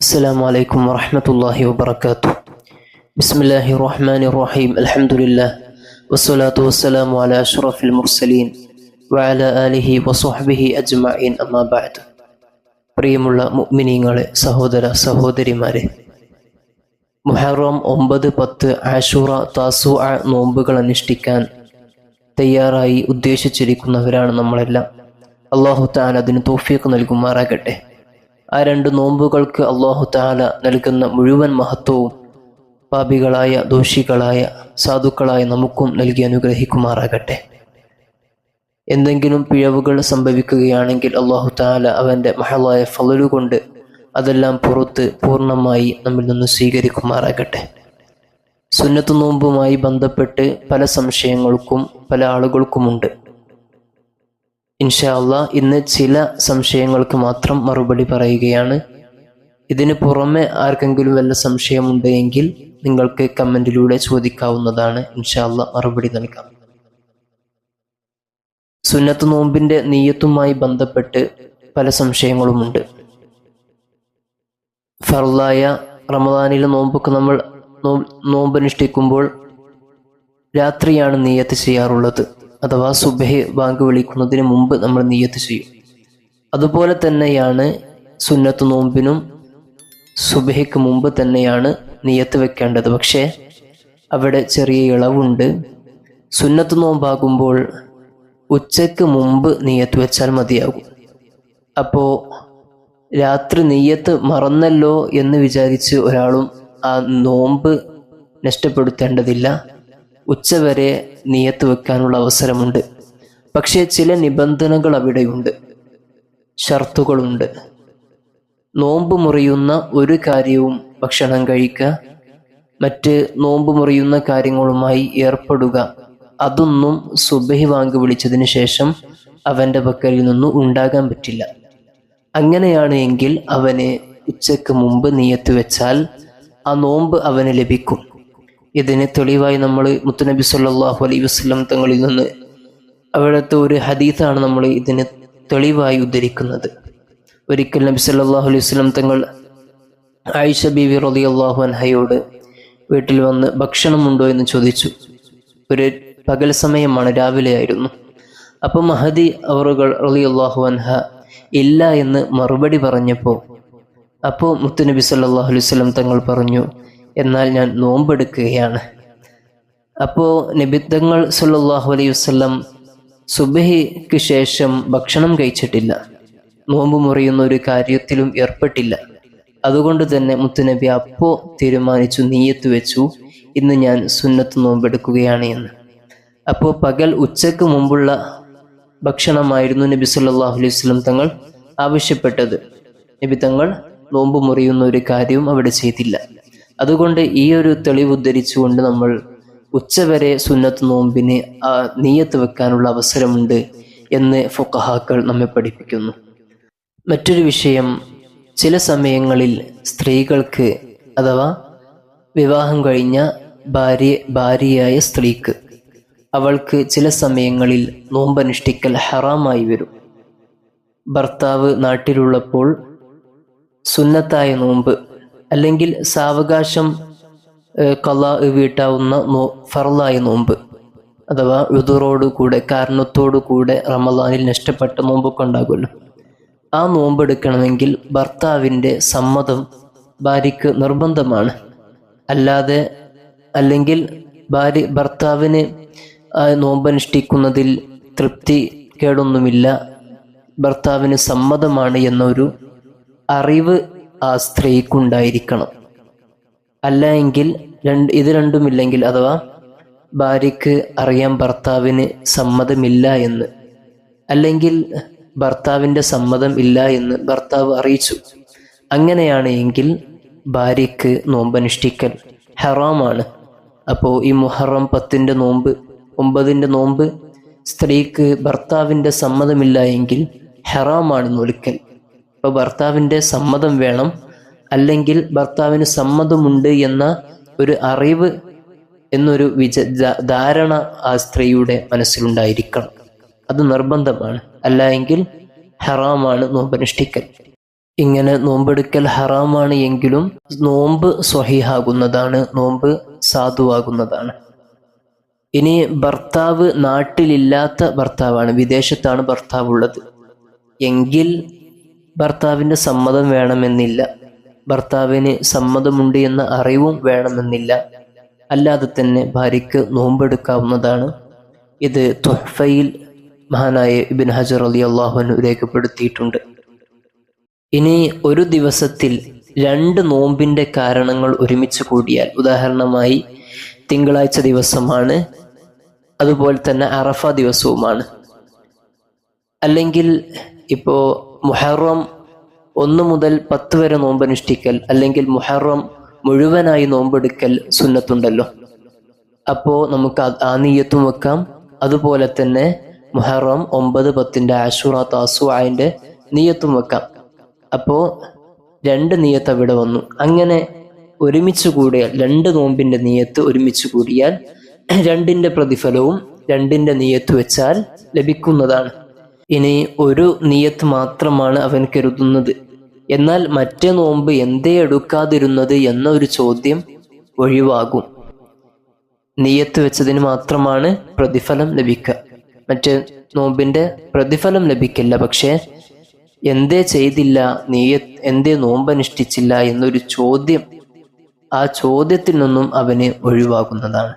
السلام عليكم ورحمة الله وبركاته بسم الله الرحمن الرحيم الحمد لله والصلاة والسلام على أشرف المرسلين وعلى آله وصحبه أجمعين أما بعد പ്രിയമുള്ള മുഅ്മിനീങ്ങളെ സഹോദര സഹോദരിമാരെ മുഹറം ഒമ്പത് പത്ത് ആഷൂറ താസു നോമ്പുകൾ അനുഷ്ഠിക്കാൻ തയ്യാറായി ഉദ്ദേശിച്ചിരിക്കുന്നവരാണ് നമ്മളെല്ലാം അള്ളാഹു താല അതിന് തോഫിയൊക്കെ നൽകുമാറാകട്ടെ ആ രണ്ട് നോമ്പുകൾക്ക് അള്ളാഹു താല നൽകുന്ന മുഴുവൻ മഹത്വവും പാപികളായ ദോഷികളായ സാധുക്കളായ നമുക്കും നൽകി അനുഗ്രഹിക്കുമാറാകട്ടെ. എന്തെങ്കിലും പിഴവുകൾ സംഭവിക്കുകയാണെങ്കിൽ അള്ളാഹു താല അവന്റെ മഹളായ ഫലലുകൊണ്ട് അതെല്ലാം പുറത്ത് പൂർണമായി നമ്മിൽ നിന്ന് സ്വീകരിക്കുമാറാകട്ടെ. സുന്നത്ത് നോമ്പുമായി ബന്ധപ്പെട്ട് പല സംശയങ്ങൾക്കും പല ആളുകൾക്കുമുണ്ട്. ഇൻഷാ അള്ളാ ഇന്ന് ചില സംശയങ്ങൾക്ക് മാത്രം മറുപടി പറയുകയാണ്. ഇതിന് പുറമെ ആർക്കെങ്കിലും വല്ല സംശയമുണ്ട് എങ്കിൽ നിങ്ങൾക്ക് കമന്റിലൂടെ ചോദിക്കാവുന്നതാണ്. ഇൻഷാ അള്ളാ മറുപടി നൽകാം. സുന്നത്ത് നോമ്പിന്റെ നീയത്തുമായി ബന്ധപ്പെട്ട് പല സംശയങ്ങളുമുണ്ട്. ഫർലായ റമദാനിലെ നോമ്പൊക്കെ നമ്മൾ നോമ്പനുഷ്ഠിക്കുമ്പോൾ രാത്രിയാണ് നീയത്ത് ചെയ്യാറുള്ളത്. അഥവാ സുബഹ് ബാങ്ക് വിളിക്കുന്നതിന് മുമ്പ് നമ്മൾ നീയത്ത് ചെയ്യും. അതുപോലെ തന്നെയാണ് സുന്നത്ത് നോമ്പിനും സുബഹയ്ക്ക് മുമ്പ് തന്നെയാണ് നീയത്ത് വെക്കേണ്ടത്. പക്ഷേ അവിടെ ചെറിയ ഇളവുണ്ട്. സുന്നത്ത് നോമ്പാകുമ്പോൾ ഉച്ചയ്ക്ക് മുമ്പ് നീയത്ത് വെച്ചാൽ മതിയാകും. അപ്പോൾ രാത്രി നെയ്യത്ത് മറന്നല്ലോ എന്ന് വിചാരിച്ച് ഒരാളും ആ നോമ്പ് നഷ്ടപ്പെടുത്തേണ്ടതില്ല. ഉച്ചവരെ നീയത്ത് വെക്കാനുള്ള അവസരമുണ്ട്. പക്ഷേ ചില നിബന്ധനകൾ അവിടെയുണ്ട്. ഷർത്തുകളുണ്ട്. നോമ്പ് മുറിയുന്ന ഒരു കാര്യവും ഭക്ഷണം കഴിക്കുക മറ്റ് നോമ്പ് മുറിയുന്ന കാര്യങ്ങളുമായി ഏർപ്പെടുക അതൊന്നും സുബഹി വാങ്ക് വിളിച്ചതിന് ശേഷം അവന്റെ പക്കലിൽ നിന്നും ഉണ്ടാകാൻ പറ്റില്ല. അങ്ങനെയാണ് എങ്കിൽ അവന് ഉച്ചയ്ക്ക് മുമ്പ് നീയത്ത് വെച്ചാൽ ആ നോമ്പ് അവന് ലഭിക്കും. ഇതിന് തെളിവായി നമ്മൾ മുത്തുനബി സല്ലാഹു അലൈ വസ്ലം തങ്ങളിൽ നിന്ന് അവിടുത്തെ ഒരു ഹദീത്താണ് നമ്മൾ ഇതിന് തെളിവായി ഉദ്ധരിക്കുന്നത്. ഒരിക്കൽ നബി സല്ലാഹു അലൈഹി വസ്ലം തങ്ങൾ ആയിഷ ബിവി റതി അള്ളാഹു അൻഹയോട് വീട്ടിൽ വന്ന് ഭക്ഷണമുണ്ടോ എന്ന് ചോദിച്ചു. ഒരു പകൽ സമയമാണ് രാവിലെ ആയിരുന്നു. അപ്പം മഹദി അവറുകൾ റലി അള്ളാഹു അൻഹ ഇല്ല എന്ന് മറുപടി പറഞ്ഞപ്പോൾ അപ്പോൾ മുത്തുനബി സല്ലാഹു അലൈഹി വസ്ലം തങ്ങൾ പറഞ്ഞു എന്നാൽ ഞാൻ നോമ്പെടുക്കുകയാണ്. അപ്പോൾ നിബിദ്ധങ്ങൾ സുല്ലാഹു അലൈഹി വസ്ലം സുബഹിക്ക് ശേഷം ഭക്ഷണം കഴിച്ചിട്ടില്ല. നോമ്പ് മുറിയുന്ന ഒരു കാര്യത്തിലും ഏർപ്പെട്ടില്ല. അതുകൊണ്ട് തന്നെ മുത്തുനബി അപ്പോ തീരുമാനിച്ചു നീയത്ത് വെച്ചു ഇന്ന് ഞാൻ സുന്നത്ത് നോമ്പെടുക്കുകയാണ് എന്ന്. അപ്പോൾ പകൽ ഉച്ചയ്ക്ക് മുമ്പുള്ള ഭക്ഷണമായിരുന്നു നബി സല്ലാഹു അലൈഹി വസ്ലം തങ്ങൾ ആവശ്യപ്പെട്ടത്. നബി തങ്ങൾ നോമ്പ് മുറിയുന്ന ഒരു കാര്യവും അവിടെ ചെയ്തില്ല. അതുകൊണ്ട് ഈ ഒരു തെളിവ് ഉദ്ധരിച്ചുകൊണ്ട് നമ്മൾ ഉച്ചവരെ സുന്നത്ത് നോമ്പിന് നീയത്ത് വെക്കാനുള്ള അവസരമുണ്ട് എന്ന് ഫുക്കഹാക്കൾ നമ്മെ പഠിപ്പിക്കുന്നു. മറ്റൊരു വിഷയം ചില സമയങ്ങളിൽ സ്ത്രീകൾക്ക് അഥവാ വിവാഹം കഴിഞ്ഞ ഭാര്യ ഭാര്യയായ സ്ത്രീക്ക് അവൾക്ക് ചില സമയങ്ങളിൽ നോമ്പനുഷ്ഠിക്കൽ ഹറാമായി വരും. ഭർത്താവ് നാട്ടിലുള്ളപ്പോൾ സുന്നത്തായ നോമ്പ് അല്ലെങ്കിൽ സാവകാശം കല വീട്ടാവുന്ന നോ ഫറലായ നോമ്പ് അഥവാ ഋതുറോടു കൂടെ കാരണത്തോടു കൂടെ റമദാനിൽ നഷ്ടപ്പെട്ട നോമ്പൊക്കെ ഉണ്ടാകുമല്ലോ. ആ നോമ്പ് എടുക്കണമെങ്കിൽ ഭർത്താവിന്റെ സമ്മതം ഭാര്യയ്ക്ക് നിർബന്ധമാണ്. അല്ലാതെ അല്ലെങ്കിൽ ഭാര്യ ഭർത്താവിന് ആ നോമ്പനുഷ്ഠിക്കുന്നതിൽ തൃപ്തി കേടൊന്നുമില്ല. ഭർത്താവിന് സമ്മതമാണ് എന്നൊരു അറിവ് ആ സ്ത്രീക്കുണ്ടായിരിക്കണം. അല്ല എങ്കിൽ രണ്ട് ഇത് രണ്ടുമില്ലെങ്കിൽ അഥവാ ഭാര്യയ്ക്ക് അറിയാൻ ഭർത്താവിന് സമ്മതമില്ല എന്ന്. അല്ലെങ്കിൽ ഭർത്താവിന്റെ സമ്മതം ഇല്ല എന്ന് ഭർത്താവ് അറിയിച്ചു. അങ്ങനെയാണ് എങ്കിൽ ഭാര്യയ്ക്ക് നോമ്പനുഷ്ഠിക്കൽ ഹറാമാണ്. അപ്പോൾ ഈ മുഹറം പത്തിന്റെ നോമ്പ് ഒമ്പതിന്റെ നോമ്പ് സ്ത്രീക്ക് ഭർത്താവിന്റെ സമ്മതമില്ല എങ്കിൽ ഹറാമാണ് നൊലിക്കൽ അപ്പോൾ ഭർത്താവിന്റെ സമ്മതം വേണം അല്ലെങ്കിൽ ഭർത്താവിന് സമ്മതമുണ്ട് എന്ന ഒരു അറിവ് എന്നൊരു വിച ധാരണ ആ സ്ത്രീയുടെ മനസ്സിലുണ്ടായിരിക്കണം. അത് നിർബന്ധമാണ്. അല്ല എങ്കിൽ ഹറാമാണ് നോമ്പനുഷ്ഠിക്കൽ. ഇങ്ങനെ നോമ്പെടുക്കൽ ഹറാമാണ് എങ്കിലും നോമ്പ് സ്വഹിഹാകുന്നതാണ് നോമ്പ് സാധുവാകുന്നതാണ്. ഇനി ഭർത്താവ് നാട്ടിലില്ലാത്ത ഭർത്താവാണ് വിദേശത്താണ് ഭർത്താവ് ഉള്ളത് എങ്കിൽ ഭർത്താവിന്റെ സമ്മതം വേണമെന്നില്ല. ഭർത്താവിന് സമ്മതമുണ്ട് എന്ന അറിവും വേണമെന്നില്ല. അല്ലാതെ തന്നെ ഭാര്യയ്ക്ക് നോമ്പെടുക്കാവുന്നതാണ്. ഇത് തുഹഫയിൽ മഹാനായ ഇബിൻ ഹജർ അലി അള്ളാഹുവിന് രേഖപ്പെടുത്തിയിട്ടുണ്ട്. ഇനി ഒരു ദിവസത്തിൽ രണ്ട് നോമ്പിന്റെ കാരണങ്ങൾ ഒരുമിച്ച് കൂടിയാൽ ഉദാഹരണമായി തിങ്കളാഴ്ച ദിവസമാണ് അതുപോലെ തന്നെ അറഫ ദിവസവുമാണ്. അല്ലെങ്കിൽ ഇപ്പോൾ മുഹറം ഒന്ന് മുതൽ പത്ത് വരെ നോമ്പനുഷ്ഠിക്കൽ അല്ലെങ്കിൽ മുഹറം മുഴുവനായി നോമ്പെടുക്കൽ സുന്നത്തുണ്ടല്ലോ. അപ്പോൾ നമുക്ക് ആ നീയത്തും വെക്കാം. അതുപോലെ തന്നെ മുഹറം ഒമ്പത് പത്തിന്റെ ആഷുറ താസുആന്റെ നീയത്തും വെക്കാം. അപ്പോൾ രണ്ട് നീയത്ത് അവിടെ വന്നു. അങ്ങനെ ഒരുമിച്ച് കൂടിയാൽ രണ്ട് നോമ്പിന്റെ നീയത്ത് ഒരുമിച്ച് കൂടിയാൽ രണ്ടിന്റെ പ്രതിഫലവും രണ്ടിന്റെ നീയത്ത് വെച്ചാൽ ലഭിക്കുന്നതാണ്. ഇനി ഒരു നീയത്ത് മാത്രമാണ് അവൻ കരുതുന്നത്. എന്നാൽ മറ്റേ നോമ്പ് എന്തേ എടുക്കാതിരുന്നത് എന്ന ഒരു ചോദ്യം ഒഴിവാകും. നീയത്ത് വെച്ചതിന് മാത്രമാണ് പ്രതിഫലം ലഭിക്കുക മറ്റേ നോമ്പിന്റെ പ്രതിഫലം ലഭിക്കില്ല. പക്ഷേ എന്തേ ചെയ്തില്ല നീയ എന്തേ നോമ്പനുഷ്ഠിച്ചില്ല എന്നൊരു ചോദ്യം ആ ചോദ്യത്തിൽ നിന്നും അവന് ഒഴിവാകുന്നതാണ്.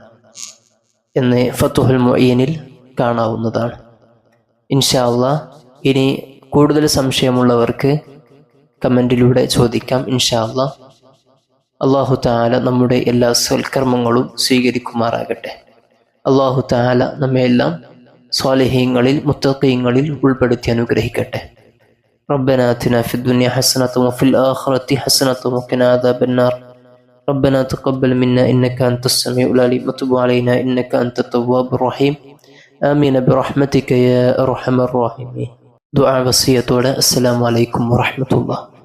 എന്ന് ഫത്തുഹുൽ മൊയ്യനിൽ കാണാവുന്നതാണ്. ഇൻഷാല്ല ഇനി കൂടുതൽ സംശയമുള്ളവർക്ക് കമൻറ്റിലൂടെ ചോദിക്കാം ഇൻഷാല്ല അള്ളാഹു താല നമ്മുടെ എല്ലാ സൽക്കർമ്മങ്ങളും സ്വീകരിക്കുമാറാകട്ടെ അള്ളാഹു താല നമ്മയെല്ലാം സ്വാലഹീങ്ങളിൽ മുത്തക്കീങ്ങളിൽ ഉൾപ്പെടുത്തി അനുഗ്രഹിക്കട്ടെ ربنا آتنا في الدنيا حسنة وفي الآخرة حسنة وقنا عذاب النار ربنا تقبل منا إنك أنت السميع العليم وتب علينا إنك أنت التواب الرحيم آمين برحمتك يا أرحم الراحمين. دعاء وصية السلام عليكم ورحمة الله.